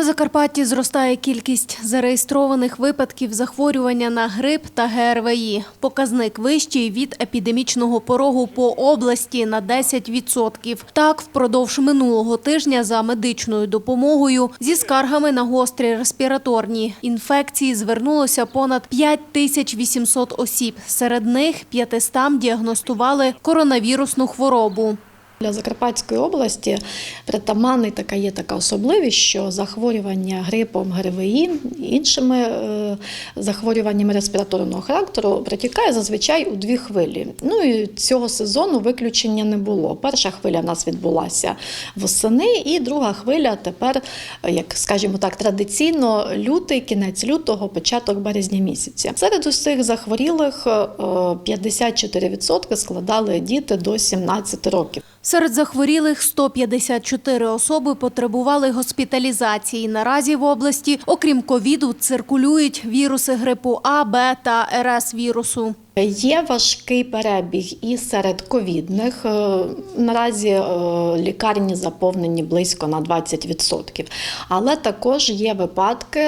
На Закарпатті зростає кількість зареєстрованих випадків захворювання на грип та ГРВІ. Показник вищий від епідемічного порогу по області на 10%. Так, впродовж минулого тижня за медичною допомогою зі скаргами на гострі респіраторні інфекції звернулося понад 5800 осіб. Серед них 500 діагностували коронавірусну хворобу. Для Закарпатської області притаманний така є така особливість, що захворювання грипом, ГРВІ іншими е, захворюваннями респіраторного характеру протікає зазвичай у дві хвилі. Ну і цього сезону виключення не було. Перша хвиля в нас відбулася восени, і друга хвиля тепер, е, як скажімо так, традиційно лютий, кінець лютого, початок березня місяця. Серед усіх захворілих е, 54% складали діти до 17 років. Серед захворілих 154 особи потребували госпіталізації. Наразі в області, окрім ковіду, циркулюють віруси грипу А, Б та РС вірусу. Є важкий перебіг і серед ковідних. Е, Наразі е, лікарні заповнені близько на 20%. Але також є випадки.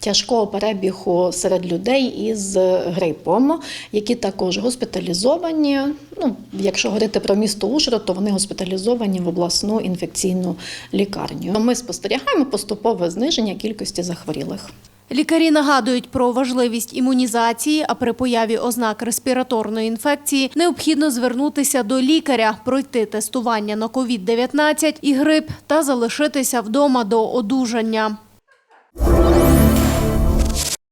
Тяжкого перебігу серед людей із грипом, які також госпіталізовані. Ну, якщо говорити про місто Ужгород, то вони госпіталізовані в обласну інфекційну лікарню. Ми спостерігаємо поступове зниження кількості захворілих. Лікарі нагадують про важливість імунізації, а при появі ознак респіраторної інфекції необхідно звернутися до лікаря, пройти тестування на COVID-19 і грип та залишитися вдома до одужання.